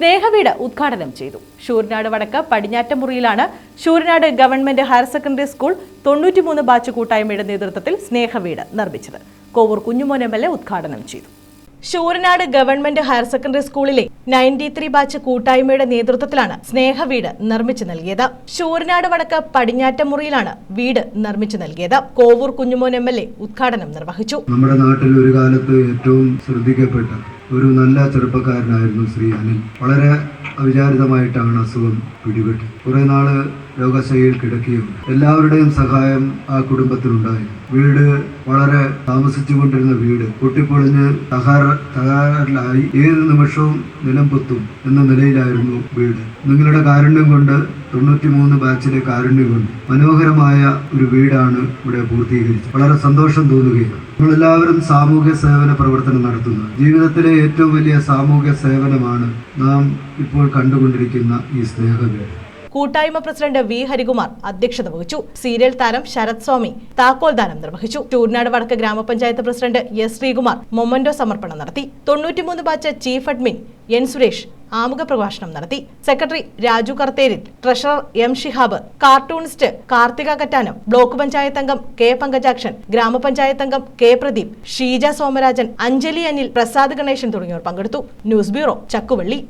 സ്നേഹവീട് ഉദ്ഘാടനം ചെയ്തു. ശൂരനാട് വടക്ക് പടിഞ്ഞാറ്റമുറിയിലാണ് Sooranad government higher secondary school തൊണ്ണൂറ്റിമൂന്ന് ബാച്ച് കൂട്ടായ്മയുടെ നേതൃത്വത്തിൽ സ്നേഹവീട് നിർമ്മിച്ചത്. Kovoor Kunjumon M L A ഉദ്ഘാടനം ചെയ്തു. ഷൂരനാട് ഗവൺമെന്റ് ഹയർ സെക്കൻഡറി സ്കൂളിലെ നയന്റി ത്രീ ബാച്ച് കൂട്ടായ്മയുടെ നേതൃത്വത്തിലാണ് സ്നേഹവീട് നിർമ്മിച്ചു നൽകിയത്. ശൂരനാട് വടക്ക് പടിഞ്ഞാറ്റമുറിയിലാണ് വീട് നിർമ്മിച്ചു നൽകിയത്. Kovoor Kunjumon M L A ഉദ്ഘാടനം നിർവഹിച്ചു. നമ്മുടെ നാട്ടിൽ ഒരു കാലത്ത് ഏറ്റവും ശ്രദ്ധിക്കപ്പെട്ട ഒരു നല്ല ചെറുപ്പക്കാരനായിരുന്നു ശ്രീ അനിൽ. വളരെ അവിചാരിതമായിട്ടാണ് അസുഖം പിടിപെട്ടത്. കുറേ നാൾ രോഗശൈലിയിൽ കിടക്കുകയും എല്ലാവരുടെയും സഹായം ആ കുടുംബത്തിനുണ്ടായി. വീട് വളരെ താമസിച്ചുകൊണ്ടിരുന്ന വീട് പൊട്ടിപ്പൊളിഞ്ഞ് തകര തകരാറിലായി ഏത് നിമിഷവും നിലം പൊത്തും എന്ന നിലയിലായിരുന്നു വീട്. നിങ്ങളുടെ കാരുണ്യം കൊണ്ട് തൊണ്ണൂറ്റിമൂന്ന് ബാച്ചിലെ കാരുണ്യം കൊണ്ട് മനോഹരമായ ഒരു വീടാണ് ഇവിടെ പൂർത്തീകരിച്ചത്. വളരെ സന്തോഷം തോന്നുകയാണ്. നമ്മളെല്ലാവരും സാമൂഹ്യ സേവന പ്രവർത്തനം നടത്തുന്നു. ജീവിതത്തിലെ ഏറ്റവും വലിയ സാമൂഹ്യ സേവനമാണ് നാം ഇപ്പോൾ കണ്ടുകൊണ്ടിരിക്കുന്ന ഈ സ്നേഹവീട് കൂട്ടായ്മ പ്രസിഡന്റ് വി ഹരികുമാർ അധ്യക്ഷത വഹിച്ചു. സീരിയൽ താരം ശരത് സ്വാമി താക്കോൽദാനം നിർവഹിച്ചു. ചൂർനാട് വടക്ക് ഗ്രാമപഞ്ചായത്ത് പ്രസിഡന്റ് എസ് ശ്രീകുമാർ മൊമന്റോ സമർപ്പണം നടത്തി. തൊണ്ണൂറ്റിമൂന്ന് batch chief admin N Suresh ആമുഖ പ്രഭാഷണം നടത്തി. Secretary Raju Kartheril treasurer M Shihab cartoonist Karthika Kattanam block panchayat അംഗം കെ പങ്കജാക്ഷൻ ഗ്രാമപഞ്ചായത്ത് അംഗം കെ പ്രദീപ് ഷീജ സോമരാജൻ അഞ്ജലി അനിൽ പ്രസാദ് ഗണേശൻ തുടങ്ങിയവർ പങ്കെടുത്തു. News bureau Chakkuvally.